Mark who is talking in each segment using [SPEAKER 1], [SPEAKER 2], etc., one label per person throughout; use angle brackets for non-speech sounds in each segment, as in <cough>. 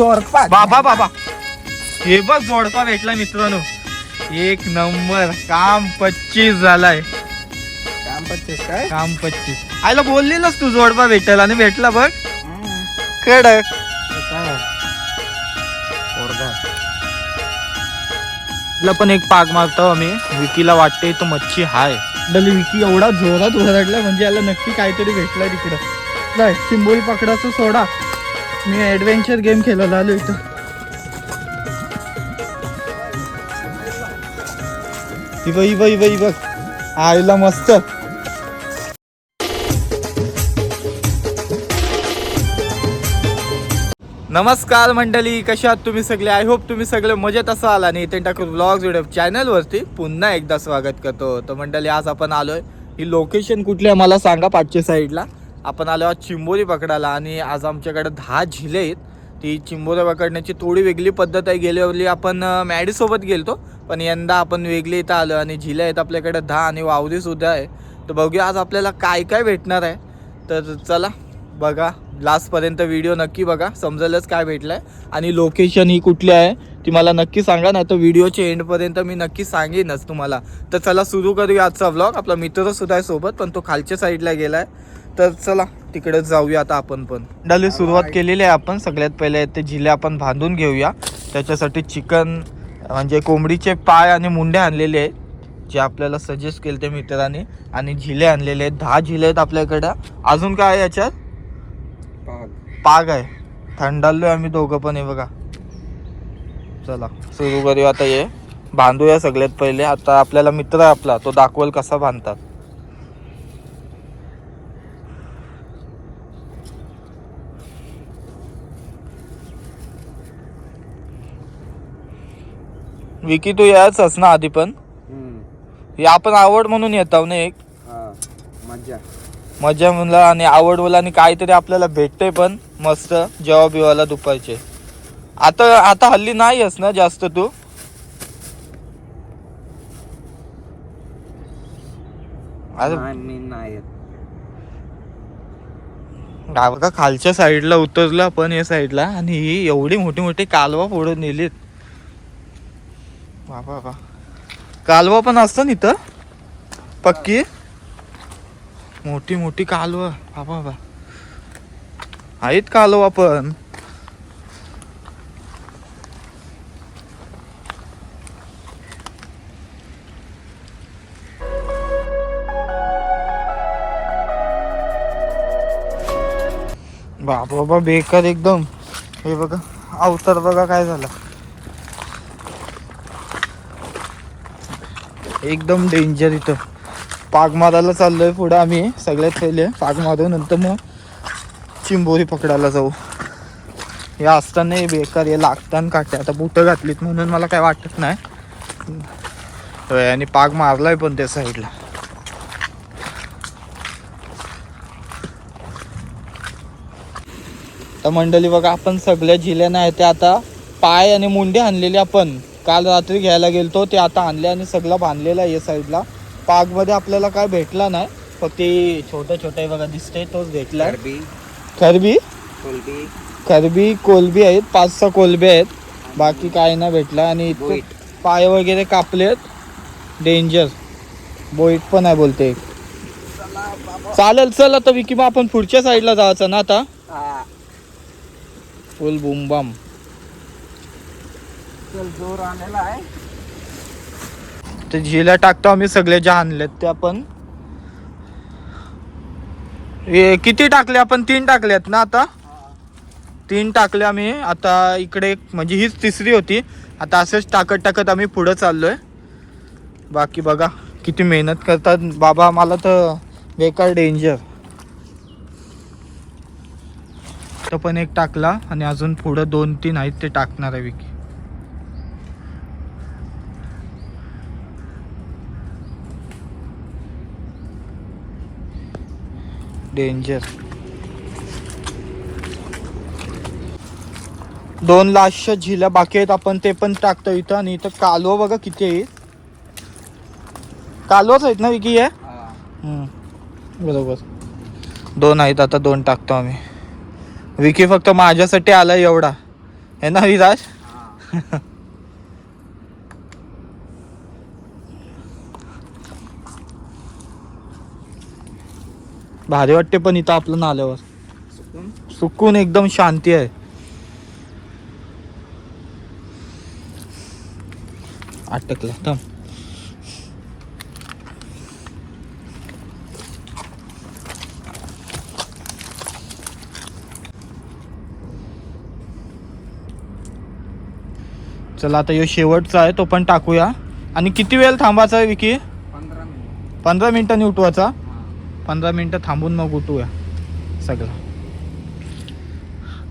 [SPEAKER 1] जोरपात
[SPEAKER 2] बाबा बाबा. हे बघ जोडपा भेटला मित्रांनो. एक नंबर. काम पच्चीस झालाय.
[SPEAKER 1] काम पच्चीस काय?
[SPEAKER 2] काम पच्चीस. आयला बोललेलंच तू जोडपा भेटेल आणि भेटला बघ. कडक. पण एक पाग मारतो आम्ही. विकीला वाटते तो मच्छी हाय. डली विकी एवढा जोरात ओरडला म्हणजे याला नक्की काहीतरी भेटलंय तिकडं. जाय चिंबोरी पकडाचं सोडा. मी ऍडव्हेंचर गेम खेळायला आलो इथं. ही बघ ही बघ आईला मस्त. नमस्कार मंडळी कशा आहात तुम्ही सगळे? आय होप तुम्ही सगळे मजेत असाल आणि इथे टाकून ब्लॉग्स व्हिडिओ चॅनलवरती पुन्हा एकदा स्वागत करतो. तर मंडळी आज आपण आलोय. ही लोकेशन कुठली आहे मला सांगा पाचशे साईडला आपण आलो आज चिंबोरी पकडायला आणि आज आमच्याकडे दहा झिले आहेत. ती चिंबोरी पकडण्याची थोडी वेगळी पद्धत आहे. गेल्यावरली आपण मॅडीसोबत गेलतो पण यंदा आपण वेगळी इथं आलो आणि झिले आहेत आपल्याकडे दहा आणि वावरी सुद्धा आहे. तर बघूया आज आपल्याला काय काय भेटणार आहे. तर चला बघा लास्टपर्यंत व्हिडिओ नक्की बघा समजेलच काय भेटलं आहे आणि लोकेशन ही कुठली आहे ती मला नक्की सांगा नाही तर व्हिडिओच्या एंडपर्यंत मी नक्की सांगेनच तुम्हाला. तर चला सुरू करूया आजचा व्लॉग आपला मित्रसुद्धा आहे सोबत पण तो खालच्या साईडला गेला आहे तर चला तिकडे जाऊया आता आपण पण. डाली सुरुवात केलेली आहे आपण. सगळ्यात पहिले ते झिले आपण बांधून घेऊया. त्याच्यासाठी चिकन म्हणजे कोंबडीचे पाय आणि मुंड्या आणलेले आहेत जे आपल्याला सजेस्ट केले ते मित्रांनी. आणि झिले आणलेले आहेत. दहा झिले आहेत आपल्याकडं. अजून काय आहे याच्यात?
[SPEAKER 1] पाग.
[SPEAKER 2] पाग आहे. थंडालोय आम्ही दोघं पण हे बघा. चला सुरू करूया आता ये बांधूया सगळ्यात पहिले. आता आपल्याला मित्र आहे आपला तो दाखवल कसा बांधतात. विकी तू याच ना आधी पण. हे आपण आवड म्हणून येतो ना एक
[SPEAKER 1] हा. मज्जा
[SPEAKER 2] मजा म्हणलं आणि आवड बोला आणि काहीतरी आपल्याला भेटते पण मस्त जेव्हा बिवाला दुपारचे आता आता हल्ली नाहीस ना जास्त तू अरे
[SPEAKER 1] नाही, मी नाही येत.
[SPEAKER 2] गाव का खालच्या साईडला उतरलं आपण या साईडला आणि ही एवढी मोठी मोठी कालवा फोडून नेलीत बाबा बा कालवा पण असतं ना इथं? पक्की? मोठी मोठी कालवा. बाबा बा आहेत कालवा पण. बाबा बाबा बेकार एकदम. हे बघा अवतार बघा काय झालं. एकदम डेंजर इथं. पाग मारायला चाललोय पुढं आम्ही सगळ्यात पहिले पाग मारू नंतर मग चिंबोरी पकडायला जाऊ. हे असताना हे बेकार हे लागताना काटे. आता बुटं घातलीत म्हणून मला काय वाटत नाही. होय, आणि पाग मारलाय पण त्या साईडला तर मंडळी बघा आपण सगळ्या जिल्ह्यानं आहे ते आता पाय आणि मुंडे आणलेले आपण. काल रात्री घ्यायला गेलतो ते आता आणले आणि सगळं बांधलेलं आहे या साईडला पागमध्ये आपल्याला काय भेटला नाही फक्त ते छोट्या छोट्या बघा दिसते तोच भेटला.
[SPEAKER 1] करबी
[SPEAKER 2] खरबी?
[SPEAKER 1] कोलबी.
[SPEAKER 2] खरबी कोलबी आहेत पाच सहा कोलबी आहेत. बाकी काय नाही भेटला आणि. पाय वगैरे कापलेत. डेंजर बोईट पण आहे बोलते. चालेल चल आता विकी आपण पुढच्या साईडला जायचं ना आता. फुल बुमबाम
[SPEAKER 1] चल जोर आहे.
[SPEAKER 2] ते झिला टाकतो आम्ही सगळे जे आणलेत ते आपण. किती टाकले आपण? तीन टाकलेत ना आता? तीन टाकले आम्ही. आता इकडे एक- म्हणजे हीच तिसरी होती. आता असंच टाकत टाकत आम्ही पुढं चाललोय. बाकी बघा किती मेहनत करतात. बाबा मला तर बेकार डेंजर तो पण एक टाकला आणि अजून पुढं दोन तीन आहेत ते टाकणार आहे विकी. डेंजर दोन लाशच्या झिल्या बाकी आहेत. आपण ते पण टाकतो इथं. आणि इथं कालवा बघा किती आहे कालवाच आहेत ना विकी आहे
[SPEAKER 1] हा.
[SPEAKER 2] हम्म, बरोबर. दोन आहेत. आता दोन टाकतो आम्ही. विकी फक्त माझ्यासाठी आला एवढा. हे ना विराज? <laughs> भारी वाटते पण इथं आपलं नाल्यावर.
[SPEAKER 1] सुकून?
[SPEAKER 2] सुकून एकदम शांती आहे. अटकला थांब. चला आता यो शेवटचा आहे तो पण टाकूया. आणि किती वेळ थांबायचा आहे विकी?
[SPEAKER 1] पंधरा मिनिट.
[SPEAKER 2] पंधरा मिनिटांनी उठवायचा?
[SPEAKER 1] हा
[SPEAKER 2] पंधरा मिनिटं थांबून मग उठूया. सगळं.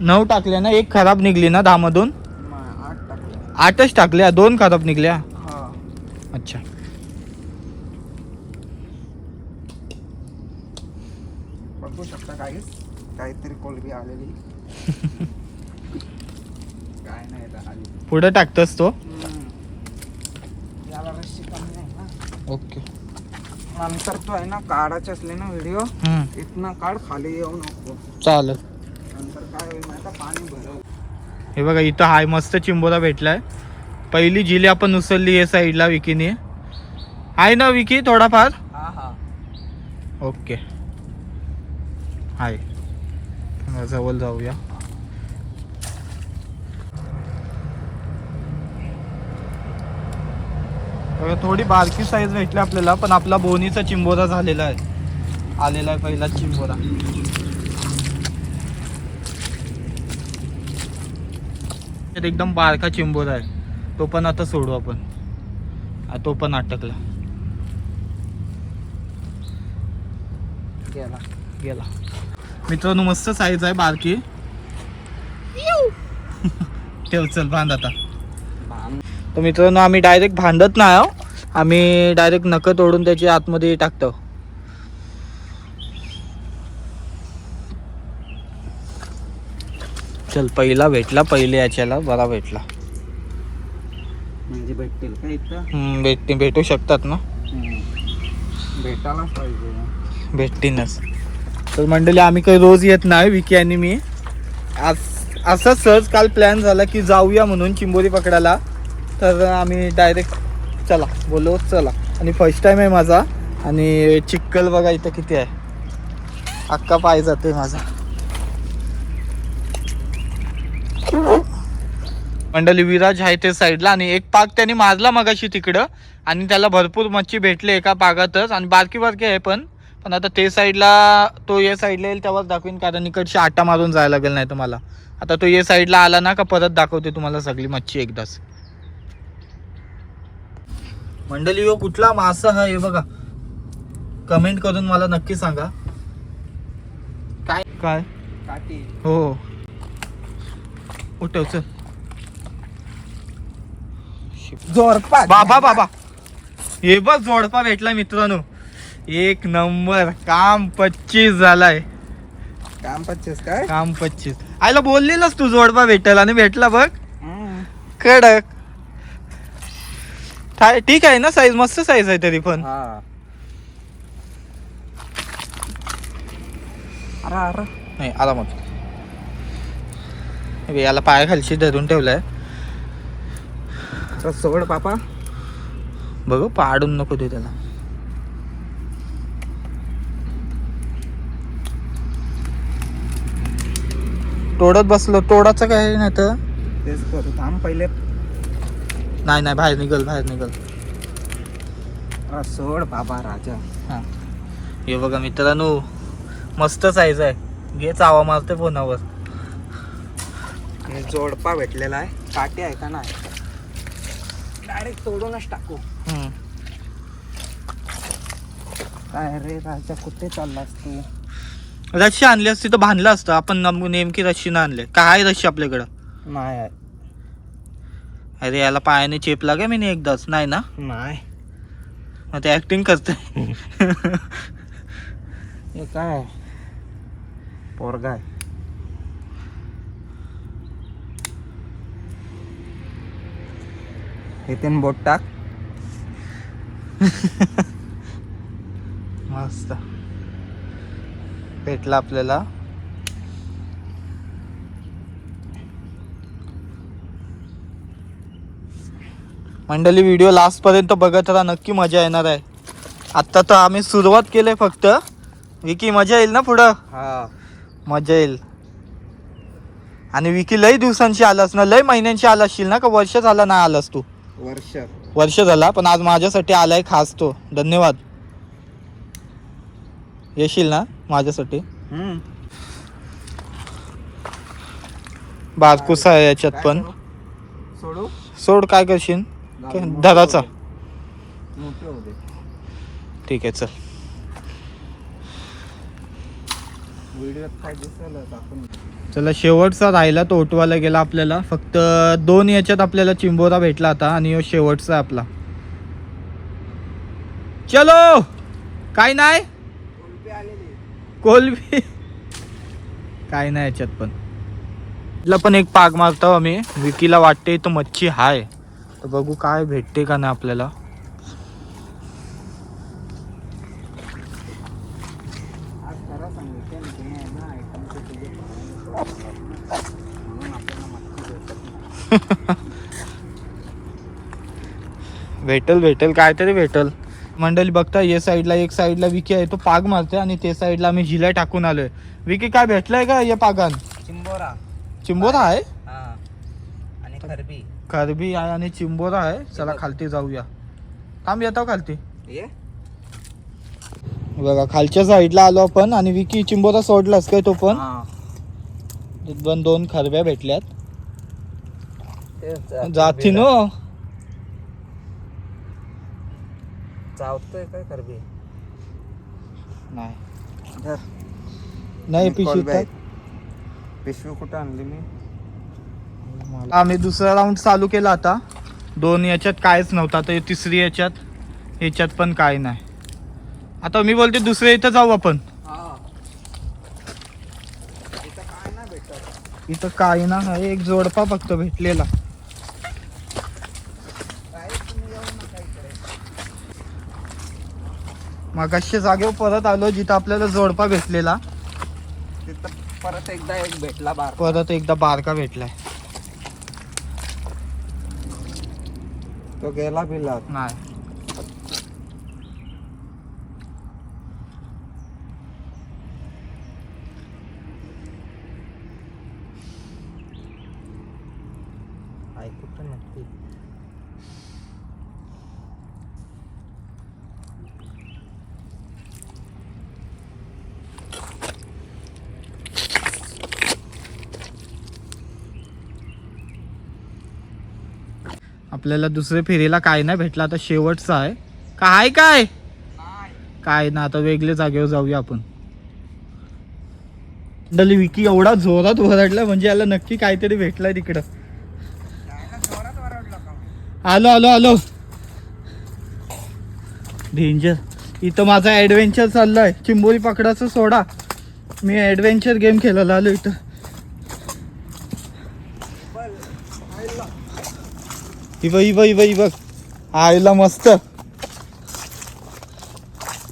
[SPEAKER 2] नऊ टाकल्या ना एक खराब निघली ना दहामधून? आठच टाकल्या दोन खराब निघल्या?
[SPEAKER 1] हा
[SPEAKER 2] अच्छा.
[SPEAKER 1] बघू शकता काहीच. काहीतरी कोलबी आलेली. <laughs> काय नाही
[SPEAKER 2] पुढे टाकतोस तो? ओके.
[SPEAKER 1] नंतर तो आहे ना काढायचे असले ना व्हिडिओ इथनं काढ खाली येऊ नको.
[SPEAKER 2] चालेल.
[SPEAKER 1] नंतर काय होईल माहिती आहे? पाणी भरव.
[SPEAKER 2] हे बघा इथं हाय मस्त चिंबोरा भेटलाय. पहिली जिली आपण उचलली आहे साईडला विकीने. आहे ना विकी थोडाफार?
[SPEAKER 1] हा हा.
[SPEAKER 2] ओके. हाय. जवळ जाऊया. थोडी बारकी साईज भेटली आपल्याला पण आपला बोनीचा चिंबोरा झालेला आहे. आलेला आहे पहिला चिंबोरा. त्यात एकदम बारका चिंबोरा आहे. तो पण आता सोडू आपण. तो पण अटकला.
[SPEAKER 1] गेला
[SPEAKER 2] गेला. मित्रांनो मस्त साईज आहे बारकी. <laughs> ठेव चल बांध आता. तर मित्रांनो आम्ही डायरेक्ट भांडत नाही आहो आम्ही डायरेक्ट नख तोडून त्याची आतमध्ये टाकतो. चल पहिला भेटला पहिले याच्याला बरा भेटला.
[SPEAKER 1] म्हणजे भेटतील का इथं?
[SPEAKER 2] हम्म, भेट भेटू शकतात ना.
[SPEAKER 1] भेटायलाच पाहिजे.
[SPEAKER 2] भेटतीनच तर मंडळी आम्ही काही रोज येत नाही विकी आणि मी. आज असं सहज काल प्लॅन झाला की जाऊया म्हणून चिंबोरी पकडायला. तर आम्ही डायरेक्ट चला. बोलो चला. आणि फर्स्ट टाईम आहे माझा. आणि चिक्कल बघा इथं किती आहे. अक्का पाय जातोय माझा. मंडळी विराज आहे ते साईडला आणि एक पाक त्याने मारला मगाशी तिकडं. आणि त्याला भरपूर मच्छी भेटली एका पागातच आणि बारकी बारकी आहे पण. पण आता ते साईडला तो ये साईडला येईल तेव्हाच दाखवीन कारण इकडची आटा मारून जायला लागेल नाही तुम्हाला आता तो ये साईडला आला ना का परत दाखवते तुम्हाला सगळी मच्छी एकदाच. मंडळी हो कुठला मासा हा? हे बघा. कमेंट करून मला नक्की सांगा.
[SPEAKER 1] काय?
[SPEAKER 2] काय? हो. उठव चल.
[SPEAKER 1] जोरपा
[SPEAKER 2] बाबा बाबा. हे बघ जोडपा भेटला मित्रांनो. एक नंबर. काम पच्चीस झालाय.
[SPEAKER 1] काम पच्चीस काय?
[SPEAKER 2] काम पच्चीस. आयला बोललेलंच तू जोडपा भेटेल आणि भेटला बघ. कडक. ठा- ठीक आहे ना साईज मस्त साईज आहे तरी पण.
[SPEAKER 1] हा. अरे अरे.
[SPEAKER 2] नाही आला मग. याला पायाखालशी धरून ठेवलाय.
[SPEAKER 1] सोड पापा.
[SPEAKER 2] बघ पाडून नको दे त्याला. तोडत बसलो तोडाचं काय नाही तर.
[SPEAKER 1] तेच करू थांब पहिले.
[SPEAKER 2] नाही नाही बाहेर निघल बाहेर निघल.
[SPEAKER 1] अरे सोड बाबा राजा.
[SPEAKER 2] हा. हे बघा मित्रांनो मस्त साईज आहे. घे चावा मारते फोनावर.
[SPEAKER 1] जोडपा भेटलेला आहे. काठी आहे का नाही? डायरेक्ट तोडूनच टाकू.
[SPEAKER 2] हम्म.
[SPEAKER 1] काय रे राजा कुठे चाललास तू?
[SPEAKER 2] रशी आणली असती तर बांधलं असतं. आपण नम- नेमकी रशी ना आणले. काय रशी आपल्याकडं?
[SPEAKER 1] नाही आहे.
[SPEAKER 2] अरे याला पायाने चेपला का मी एकदाच? नाही ना?
[SPEAKER 1] नाही.
[SPEAKER 2] मग ते ऍक्टिंग करते
[SPEAKER 1] काय? पोरगा आहे. इथे बोट टाक. <laughs>
[SPEAKER 2] मस्त. भेटला आपल्याला. मंडळी व्हिडिओ लास्टपर्यंत बघत राहा. नक्की मजा येणार आहे. आत्ता तर आम्ही सुरुवात केली फक्त. विकी मजा येईल ना पुढं?
[SPEAKER 1] हा.
[SPEAKER 2] मजा येईल. आणि विकी लय दिवसांची आलास ना? लय महिन्यांची आला असशील ना का? वर्ष झाला नाही आलास तू?
[SPEAKER 1] वर्ष.
[SPEAKER 2] वर्ष झाला पण आज माझ्यासाठी आलाय खास तो. धन्यवाद. येशील ना माझ्यासाठी. बारकुस आहे याच्यात पण?
[SPEAKER 1] सोडू?
[SPEAKER 2] सोड काय करशील?
[SPEAKER 1] जाऊ
[SPEAKER 2] काय?
[SPEAKER 1] दे, मोठे
[SPEAKER 2] धराचा
[SPEAKER 1] होऊ दे. मोठे होऊ दे.
[SPEAKER 2] ठीक आहे चल. चला शेवटचा राहिला तो ओटवायला गेला आपल्याला. फक्त दोन याच्यात आपल्याला चिंबोरा भेटला आता आणि ह्यो शेवटचा आपला. चलो! काय नाही? कोलबी काय नाही याच्यात पण. पण एक पाग मारतो आम्ही. विकीला वाटते तो मच्छी हाय. तर बघू काय भेटते का नाही आपल्याला.
[SPEAKER 1] ना <laughs>
[SPEAKER 2] भेटल भेटल काहीतरी भेटल. मंडळी बघता या साईडला एक साईडला विकी आहे तो पाग मारते आणि ते साईडला आम्ही जिला टाकून आलोय. विकी काय भेटलंय का या पागान?
[SPEAKER 1] चिंबोरा.
[SPEAKER 2] चिंबोरा आहे?
[SPEAKER 1] हा. आणि खरबी.
[SPEAKER 2] करबी आहे आणि चिंबोरा आहे. चला खालती जाऊया. थांब येतो खालती.
[SPEAKER 1] ये.
[SPEAKER 2] बघा खालच्या साईडला आलो आपण आणि विकी चिंबोरा सोडलास काय तो पण?
[SPEAKER 1] हा.
[SPEAKER 2] पण दोन खरब्या भेटल्यात. जाती नो.
[SPEAKER 1] चावतोय काय खरबी?
[SPEAKER 2] नाही. नाही. टाक.
[SPEAKER 1] पिशवी कुठं आणली मी?
[SPEAKER 2] आम्ही दुसरा राऊंड चालू केला आता. दोन याच्यात कायच नव्हतं आता हे तिसरी याच्यात याच्यात पण काय नाही. आता मी बोलते दुसऱ्या इथं जाऊ आपण.
[SPEAKER 1] इथं काय
[SPEAKER 2] ना एक जोडपा फक्त भेटलेला.
[SPEAKER 1] काय तुम्ही येऊ नका इकडे
[SPEAKER 2] मग अशा जागेवर परत आलो जिथं आपल्याला जोडपा भेटलेला.
[SPEAKER 1] परत एकदा एक भेटला बार
[SPEAKER 2] परत एकदा बारका भेटलाय.
[SPEAKER 1] तो गेला बिला
[SPEAKER 2] नाही
[SPEAKER 1] ऐकू पण नक्की
[SPEAKER 2] आपल्याला दुसऱ्या फेरीला काय नाही भेटला आता शेवटचा आहे. काय काय? काय ना आता वेगळ्या जागेवर जाऊया आपण. डली विकी एवढा जोरात ओरडला म्हणजे याला नक्की काहीतरी भेटलाय तिकडं. आलो आलो आलो. डेंजर इथं माझा ॲडव्हेंचर चाललाय. चिंबोरी पकडाचं सोडा. मी ॲडव्हेंचर गेम खेळायला आलो इथं. ही बघ ही बघ ही बघ ही बघ आईला मस्त.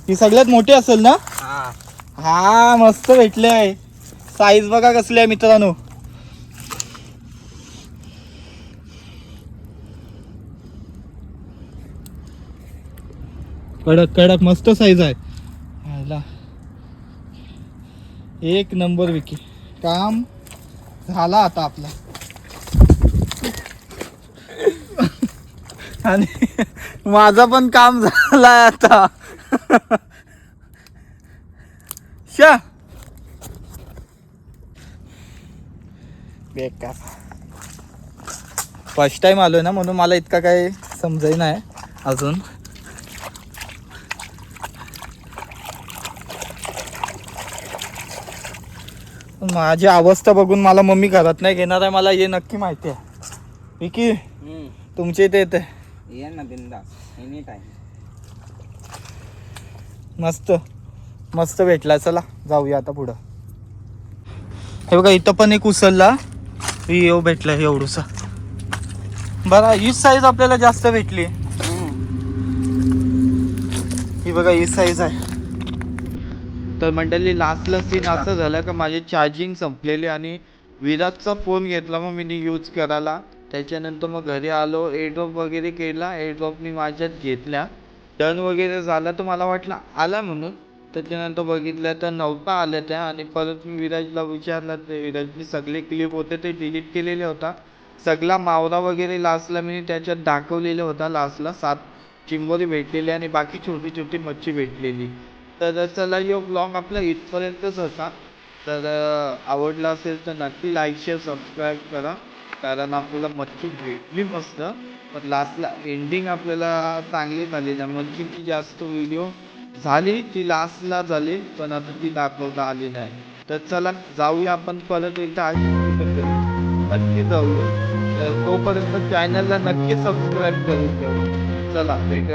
[SPEAKER 2] ही सगळ्यात मोठी असेल ना?
[SPEAKER 1] हा.
[SPEAKER 2] हा मस्त भेटले आहे. साईज बघा कसली आहे मित्रांनो. कडक कडक मस्त साईज आहे. एक नंबर विकी. काम झाला आता आपला. आणि माझा पण काम झालाय आता. शा बेकार. फर्स्ट टाइम आलोय ना म्हणून मला इतका काही समजाय नाही अजून. पण माझी अवस्था बघून मला मम्मी घरात नाही घेणार आहे मला हे नक्की माहिती आहे. विकी. तुमच्या इथे येते.
[SPEAKER 1] ये ना बिंदास एनी टाइम
[SPEAKER 2] मस्त. मस्त भेटला. चला जाऊया आता पुढं. हे बघा इथं पण एक उचलला येऊ भेटला एवढूसा. बघा ही साईज आपल्याला जास्त भेटली. ही बघा ही साईज आहे. तर मंडळी लास्टला सीन असं झालं का माझी चार्जिंग संपलेली आणि विराटचा फोन घेतला मग मी यूज करायला. त्याच्यानंतर मग घरी आलो एअरड्रॉप वगैरे केला. एअरड्रॉप मी माझ्यात घेतल्या. डन वगैरे झाला तर मला वाटलं आला म्हणून. त्याच्यानंतर बघितलं तर नव्हता आल्या त्या आणि परत मी विराजला विचारलं ते विराजने सगळे क्लिप होते ते डिलीट केलेले होता. सगळा मावरा वगैरे लास्टला मी त्याच्यात दाखवलेला होता. लास्टला सात चिंबोरी भेटलेली आणि बाकी छोटी छोटी मच्छी भेटलेली. तर चला यो ब्लॉग आपला इथपर्यंतच होता. तर आवडला असेल तर नक्की लाईक शेअर सबस्क्राईब करा. कारण आपल्याला मच्छी भेटली मस्त. पण लास्टला एंडिंग आपल्याला चांगली झाली. ना मच्छीची जास्त व्हिडिओ झाली ती लास्टला झाली पण आता ती दाखवता आली नाही. तर चला जाऊया आपण परत एकदा नक्की जाऊया. तर तोपर्यंत चॅनलला नक्की सबस्क्राईब करून चला भेटूया.